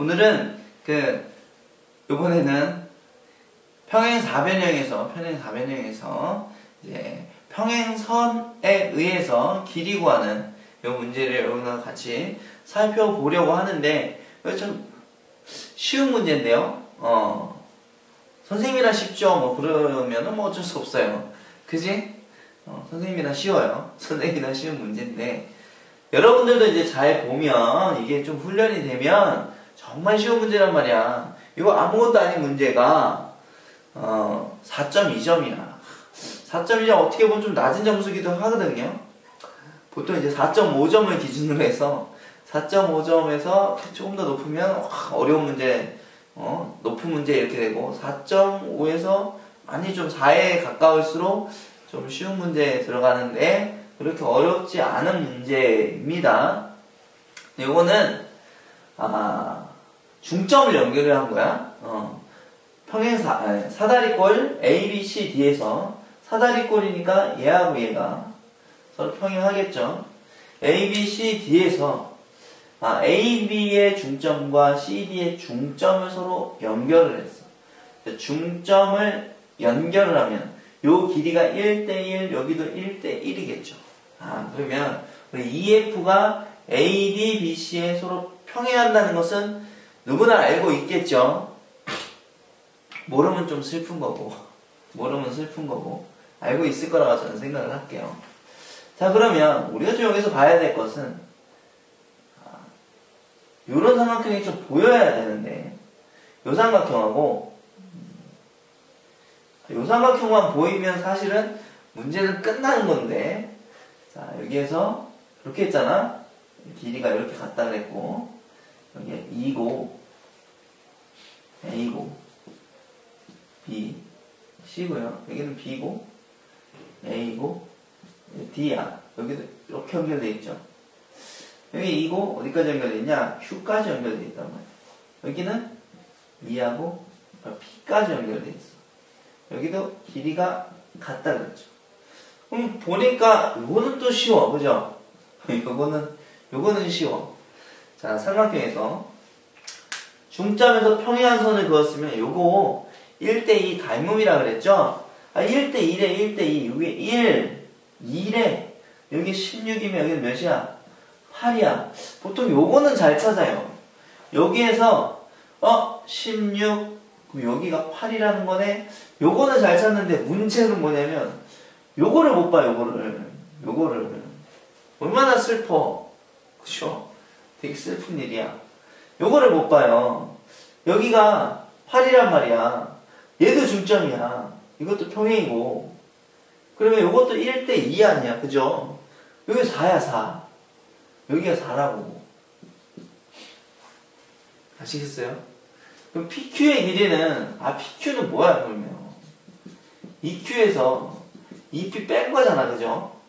오늘은 그 이번에는 평행 사변형에서 평행 사변형에서 이제 평행선에 의해서 길이 구하는 이 문제를 여러분과 같이 살펴보려고 하는데 좀 쉬운 문제인데요. 어 선생님이랑 쉽죠. 뭐 그러면은 뭐 어쩔 수 없어요. 그지? 어, 선생님이랑 쉬워요. 선생님이랑 쉬운 문제인데 여러분들도 이제 잘 보면 이게 좀 훈련이 되면 정말 쉬운 문제란 말이야. 이거 아무것도 아닌 문제가 어, 4.2점이야. 4.2점 어떻게 보면 좀 낮은 점수기도 하거든요. 보통 이제 4.5점을 기준으로 해서 4.5점에서 조금 더 높으면 어려운 문제, 어, 높은 문제 이렇게 되고 4.5에서 많이 좀 4에 가까울수록 좀 쉬운 문제에 들어가는데 그렇게 어렵지 않은 문제입니다. 이거는 아, 중점을 연결을 한 거야. 어, 평행사 사다리꼴 A, B, C, D에서 사다리꼴이니까 얘하고 얘가 서로 평행하겠죠. A, B, C, D에서 아, A, B의 중점과 C, D의 중점을 서로 연결을 했어. 중점을 연결을 하면 요 길이가 1대1, 여기도 1대1이겠죠. 아, 그러면 우리 EF가 AD, BC에 서로 평행한다는 것은 누구나 알고 있겠죠. 모르면 좀 슬픈 거고, 모르면 슬픈 거고, 알고 있을 거라고 저는 생각을 할게요. 자, 그러면 우리가 좀 여기서 봐야 될 것은, 이런 아, 삼각형이 좀 보여야 되는데, 요 삼각형하고, 요 삼각형만 보이면 사실은 문제는 끝나는 건데, 자, 여기에서 이렇게 했잖아. 길이가 이렇게 갔다 그랬고, 여기에 2고, A고, B, C고요. 여기는 B고, A고, D야. 여기도 이렇게 연결되어 있죠. 여기 2고, 어디까지 연결되어 있냐? Q까지 연결되어 있단 말이야. 여기는 2하고 P까지 연결되어 있어. 여기도 길이가 같다 그랬죠. 그럼 보니까 이거는 또 쉬워. 그죠? 이거는, 요거는 쉬워. 자, 삼각형에서 중점에서 평행한 선을 그었으면 요거 1대2 닮음이라 그랬죠? 아, 1대1에 1대2. 여기 1, 2래. 여기 16이면 여기는 몇이야? 8이야. 보통 요거는 잘 찾아요. 여기에서, 어, 16, 그럼 여기가 8이라는 거네? 요거는 잘 찾는데 문제는 뭐냐면, 요거를 못 봐, 요거를. 요거를. 얼마나 슬퍼. 그쵸? 되게 슬픈 일이야. 요거를 못 봐요. 여기가 8이란 말이야. 얘도 중점이야. 이것도 평행이고. 그러면 이것도 1대 2 아니야. 그죠? 여기 4야, 4. 여기가 4라고. 아시겠어요? 그럼 PQ의 길이는, 아, PQ는 뭐야, 그러면? EQ에서 EP 뺀 거잖아, 그죠?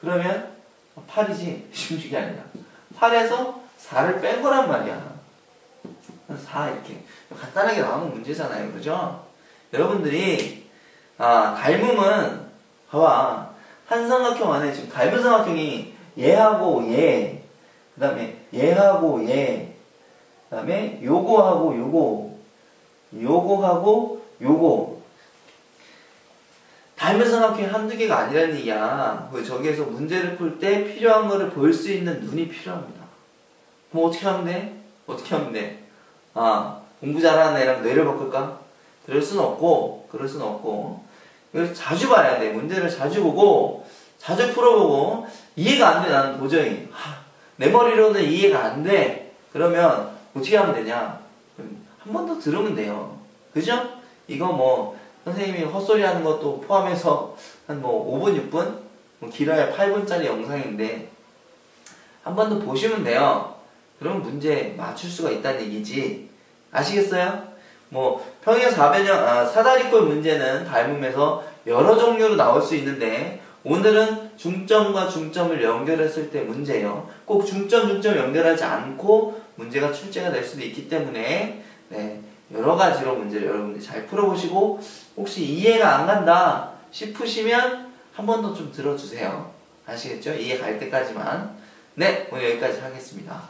그러면 8이지, 16이 아니라. 8에서 4를 뺀 거란 말이야. 4 이렇게. 간단하게 나오는 문제잖아요. 그죠? 여러분들이, 아, 닮음은, 봐봐. 한 삼각형 안에 지금 닮은 삼각형이 얘하고 얘, 그 다음에 얘하고 얘, 그 다음에 요거하고 요거, 요거하고 요거. 닮은 삼각형이 한두 개가 아니라는 얘기야. 그 저기에서 문제를 풀 때 필요한 거를 볼 수 있는 눈이 필요합니다. 그럼 어떻게 하면 돼? 어떻게 하면 돼? 아, 공부 잘하는 애랑 뇌를 바꿀까? 그럴 수는 없고, 그럴 수는 없고. 이걸 자주 봐야 돼. 문제를 자주 보고, 자주 풀어보고, 이해가 안 돼, 나는 도저히. 하, 내 머리로는 이해가 안 돼. 그러면 어떻게 하면 되냐? 한 번 더 들으면 돼요. 그죠? 이거 뭐, 선생님이 헛소리 하는 것도 포함해서 한 뭐 5분, 6분? 뭐 길어야 8분짜리 영상인데, 한 번 더 보시면 돼요. 그럼 문제 맞출 수가 있다는 얘기지. 아시겠어요? 뭐 평행 사변형 아, 사다리꼴 문제는 닮음에서 여러 종류로 나올 수 있는데 오늘은 중점과 중점을 연결했을 때 문제예요. 꼭 중점 중점 연결하지 않고 문제가 출제가 될 수도 있기 때문에 네, 여러 가지로 문제를 여러분들이 잘 풀어보시고 혹시 이해가 안 간다 싶으시면 한 번 더 좀 들어주세요. 아시겠죠? 이해 갈 때까지만. 네, 오늘 여기까지 하겠습니다.